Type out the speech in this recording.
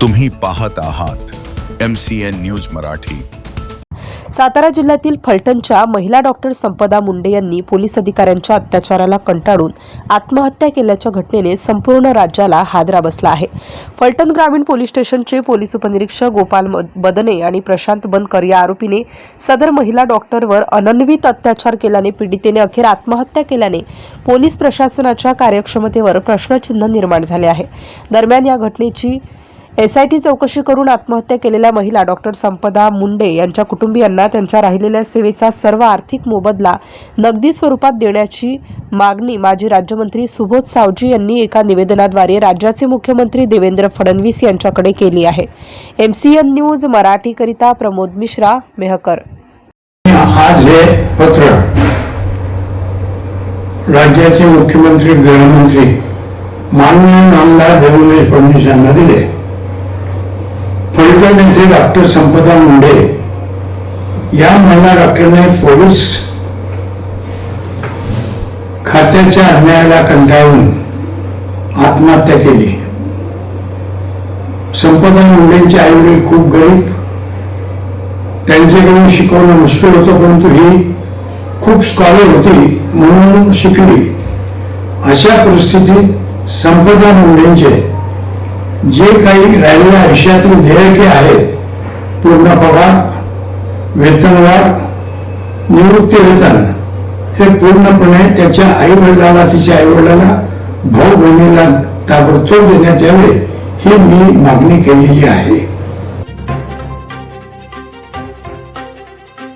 तुम्ही पाहत आहात M C N news Marathi. Satara जिल्ह्यातील फलटणच्या महिला डॉक्टर संपदा मुंडे यांनी पोलीस अधिकाऱ्यांच्या अत्याचाराला कंटाळून आत्महत्या केल्याच्या घटनेने संपूर्ण राज्याला हादरा बसला आहे. फलटण ग्रामीण पोलीस स्टेशनचे पोलीस उपनिरीक्षक गोपाल बदने आणि प्रशांत बनकर या आरोपीने सदर महिला डॉक्टरवर अनन्वित अत्याचार केल्याने पीडितेने अखेर आत्महत्या केल्याने पोलीस प्रशासनाच्या कार्यक्षमतेवर प्रश्नचिन्ह निर्माण झाले आहे. दरम्यान या घटनेची एसआयटी चौकशी करून आत्महत्या केलेल्या महिला डॉक्टर संपदा मुंडे यांच्या कुटुंबियांना त्यांच्या राहिलेल्या सेवेचा सर्व आर्थिक मोबदला नगदी स्वरूपात देण्याची मागणी माजी राज्यमंत्री सुबोध सावजी यांनी एका निवेदनाद्वारे राज्याचे मुख्यमंत्री देवेंद्र फडणवीस यांच्याकडे केली आहे. एमसीएन न्यूज मराठीकरिता प्रमोद मिश्रा मेहकर. आज हे पत्र राज्याचे मुख्यमंत्री गृहमंत्री माननीय आमदार देवेंद्र फडणवीस यांना दिले. फलटण येथे डॉक्टर संपदा मुंडे या महिला डॉक्टरने पोलीस खात्याच्या अन्यायाला कंटाळून आत्महत्या केली. संपदा मुंडेंचे आई वडील खूप गरीब त्यांच्याकडून शिकवणं मुश्किल होतं परंतु ही खूप स्कॉलर होती म्हणून शिकली. अशा परिस्थितीत संपदा मुंडेंचे जे काही राहिलेल्या आयुष्यातील देयके आहेत पूर्ण पगार वेतनवाढ निवृत्ती वेतन हे पूर्णपणे त्याच्या आईवडिलाला तिच्या आईवडिलाला भाऊ बहिणीला ताबडतोब देण्यात यावे ही मी मागणी केलेली आहे.